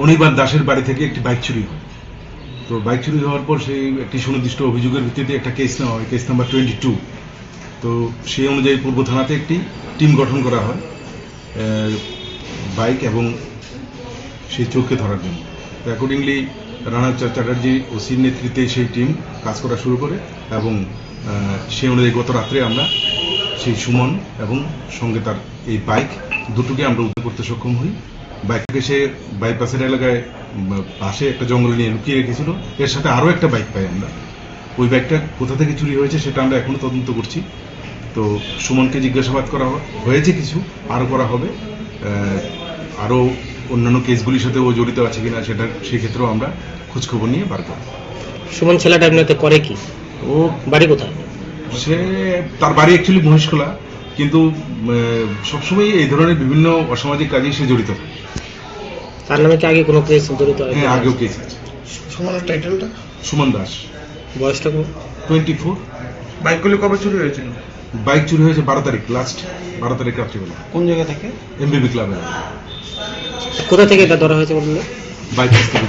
অনির্বাণ দাসের বাড়ি থেকে একটি বাইক চুরি হয়। তো বাইক চুরি হওয়ার পর সেই একটি সুনির্দিষ্ট অভিযোগের ভিত্তিতে একটা কেস নেওয়া হয়, কেস নাম্বার টোয়েন্টি টু। তো সেই অনুযায়ী পূর্ব থানাতে একটি টিম গঠন করা হয় বাইক এবং সেই চোরকে ধরার জন্য। তো অ্যাকর্ডিংলি রানা চ্যাটার্জি ওসির নেতৃত্বে সেই টিম কাজ করা শুরু করে এবং সেই অনুযায়ী গত রাত্রে আমরা সেই সুমন এবং সঙ্গে তার এই বাইক দুটোকে আমরা উদ্ধার করতে সক্ষম হই। বাইকটাকে সে বাইপাসের এলাকায় পাশে একটা জঙ্গলে নিয়ে লুকিয়ে রেখেছিল। এর সাথে আরও একটা বাইক পাই আমরা। ওই বাইকটা কোথা থেকে চুরি হয়েছে সেটা আমরা এখনও তদন্ত করছি। তো সুমনকে জিজ্ঞাসাবাদ করা হয়েছে কিছু আরও করা হবে। আরও অন্যান্য কেসগুলির সাথে ও জড়িত আছে কিনা সেটা সেক্ষেত্রেও আমরা খোঁজখবর নিয়ে বার করব। সুমন ছেলেটা এমনিতে করে কি? ও বাড়ি কোথায়? সে তার বাড়ি অ্যাকচুয়ালি মহেশখোলা। কিন্তু সবসময় এই ধরনের বিভিন্ন অসামাজিক কাজে সে জড়িত থাকে। তার নামে কি আগে কোনো কেস জড়িত আছে? হ্যাঁ আগেও কেস আছে। সুমনের টাইটেলটা সুমন দাস। বয়সটা কত? টোয়েন্টি ফোর বাইকগুলি কবে চুরি হয়েছিল? বাইক চুরি হয়েছে বারো তারিখ লাস্ট বারো তারিখ রাত্রিবেলা। কোন জায়গা থেকে? এমবিবি ক্লাবে কোথা থেকে এটা ধরা হয়েছে বললে বাইক থেকে